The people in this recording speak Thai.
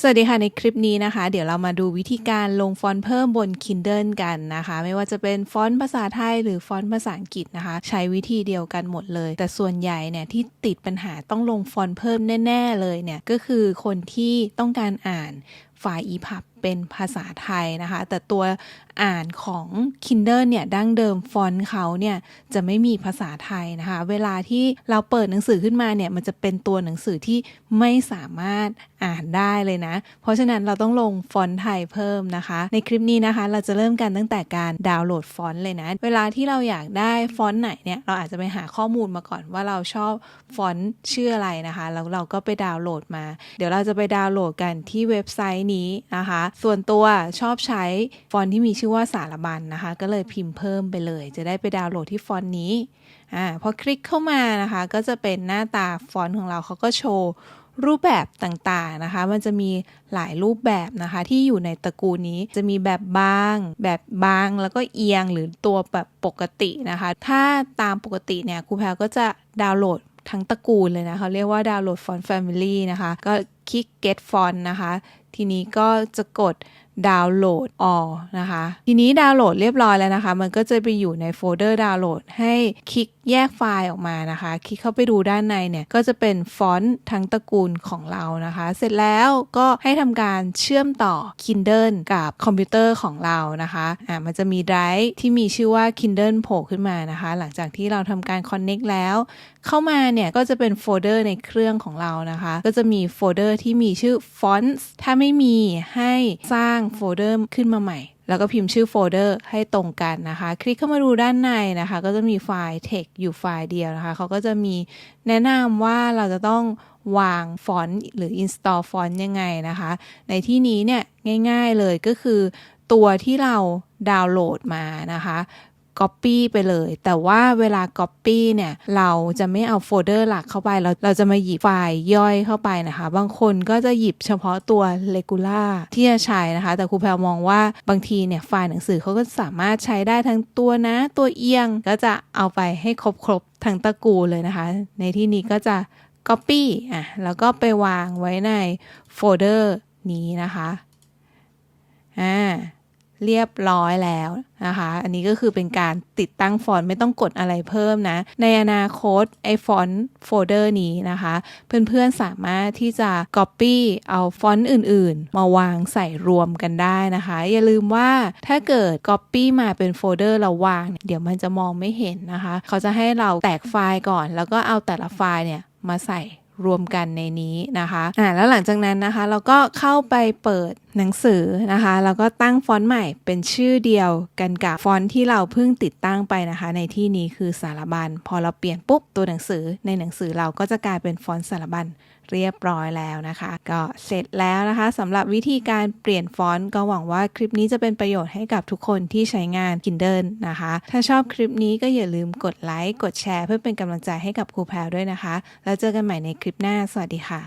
สวัสดีค่ะ ในคลิปนี้นะคะ เดี๋ยวเรามาดูวิธีการลงฟอนต์เพิ่มบน Kindle กันนะคะ ไม่ว่าจะเป็นฟอนต์ภาษาไทยหรือฟอนต์ภาษาอังกฤษนะคะ ใช้วิธีเดียวกันหมดเลย แต่ส่วนใหญ่เนี่ยที่ติดปัญหาต้องลงฟอนต์เพิ่มแน่ ๆ เลยเนี่ยก็คือคนที่ต้องการอ่านไฟล์ EPUB เป็นภาษาไทยนะคะ แต่ตัว อ่านของ Kindle เนี่ยดั้งเดิมฟอนต์เขาเนี่ยจะไม่มีภาษาไทยนะคะ เวลาที่เราเปิดหนังสือขึ้นมาเนี่ยมันจะเป็นตัวหนังสือที่ไม่สามารถอ่านได้เลยนะ เพราะฉะนั้นเราต้องลงฟอนต์ไทยเพิ่มนะคะ ในคลิปนี้นะคะ เราจะเริ่มกันตั้งแต่การดาวน์โหลดฟอนต์เลยนะ เวลาที่เราอยากได้ฟอนต์ไหนเนี่ยเราอาจจะไปหาข้อมูลมาก่อนว่าเราชอบฟอนต์ชื่ออะไรนะคะแล้วเราก็ไปดาวน์โหลดมา เดี๋ยวเราจะไปดาวน์โหลดกันที่เว็บไซต์นี้นะคะ ส่วนตัวชอบใช้ฟอนต์ที่มีชื่อว่าสารบัญนะคะ ก็เลยพิมพ์เพิ่มไปเลย จะได้ไปดาวน์โหลดที่ฟอนต์นี้อ่าพอคลิกเข้ามานะคะ ก็จะเป็นหน้าตาฟอนต์ของเราเขาก็โชว์รูปแบบต่างๆนะคะ มันจะมีหลายรูปแบบนะคะ ที่อยู่ในตระกูลนี้จะมีแบบบาง แบบบางแล้วก็เอียงหรือตัวแบบปกตินะคะ ถ้าตามปกติเนี่ยครูแพรก็จะดาวน์โหลดทั้งตระกูลเลยนะเขาเรียกว่าดาวน์โหลดฟอนต์แฟมิลี่นะคะ ก็ คลิก get font นะคะ ทีนี้ก็จะกดดาวน์โหลดออนะคะ ทีนี้ดาวน์โหลดเรียบร้อยแล้วนะคะ มันก็จะไปอยู่ในโฟลเดอร์ดาวน์โหลด ให้คลิกแยกไฟล์ออกมานะคะ คลิกเข้าไปดูด้านในเนี่ย ก็จะเป็นฟอนต์ทั้งตระกูลของเรานะคะ เสร็จแล้วก็ให้ทำการเชื่อมต่อ Kindle กับคอมพิวเตอร์ของเรานะคะ อ่า มันจะมีไดรฟ์ที่มีชื่อว่า Kindle โผล่ขึ้นมานะคะ หลังจากที่เราทำการ Connect แล้ว เข้ามาเนี่ย ก็จะเป็นโฟลเดอร์ในเครื่องของเรานะคะ ก็จะมีโฟลเดอร์ที่มีชื่อ fonts ถ้าไม่มีให้สร้างโฟลเดอร์ขึ้นมาใหม่ แล้วก็พิมพ์ชื่อโฟลเดอร์ให้ตรงกันนะคะ คลิกเข้ามาดูด้านในนะคะ ก็จะมีไฟล์ text อยู่ไฟล์เดียวนะคะ เขาก็จะมีแนะนำว่าเราจะต้องวางฟอนต์หรือ install ฟอนต์ยังไงนะคะ ในที่นี้เนี่ยง่ายๆเลยก็คือตัวที่เราดาวน์โหลดมานะคะ Copy ไปเลย แต่ว่าเวลา Copy เนี่ย เราจะไม่เอาโฟลเดอร์หลักเข้าไป เราเราจะมาหยิบไฟล์ย่อยเข้าไปนะคะ บางคนก็จะหยิบเฉพาะตัว regular ที่จะใช้นะคะ แต่ครูแพรมองว่าบางทีเนี่ยไฟล์หนังสือเขาก็สามารถใช้ได้ทั้งตัวนะ ตัวเอียงก็จะเอาไปให้ครบครบทั้งตระกูลเลยนะคะ ในที่นี้ก็จะ Copy อะแล้วก็ไปวางไว้ในโฟลเดอร์นี้นะคะอ่า เรียบร้อยแล้วนะคะ อันนี้ก็คือเป็นการติดตั้งฟอนต์ไม่ต้องกดอะไรเพิ่มนะ ในอนาคตไอฟอนต์โฟลเดอร์นี้นะคะ เพื่อนๆสามารถที่จะ Copy เอาฟอนต์อื่นๆ มาวางใส่รวมกันได้นะคะ อย่าลืมว่าถ้าเกิด Copy มาเป็นโฟลเดอร์เราวาง เดี๋ยวมันจะมองไม่เห็นนะคะ เขาจะให้เราแตกไฟล์ก่อน แล้วก็เอาแต่ละไฟล์เนี่ยมาใส่รวมกันในนี้นะคะอ่าแล้วหลังจากนั้นนะคะ เราก็เข้าไปเปิด หนังสือนะคะแล้วก็ตั้งฟอนต์ใหม่เป็นชื่อเดียวกันกับฟอนต์ที่เราเพิ่งติดตั้งไปนะคะ ในที่นี้คือสารบัญพอเราเปลี่ยนปุ๊บตัวหนังสือในหนังสือเราก็จะกลายเป็นฟอนต์สารบัญเรียบร้อยแล้วนะคะ ก็เสร็จแล้วนะคะสำหรับวิธีการเปลี่ยนฟอนต์ก็หวังว่าคลิปนี้จะเป็นประโยชน์ให้กับทุกคนที่ใช้งาน Kindle นะคะ ถ้าชอบคลิปนี้ก็อย่าลืมกดไลค์กดแชร์เพื่อเป็นกำลังใจให้กับครูแพรวด้วยนะคะ แล้วเจอกันใหม่ในคลิปหน้า สวัสดีค่ะ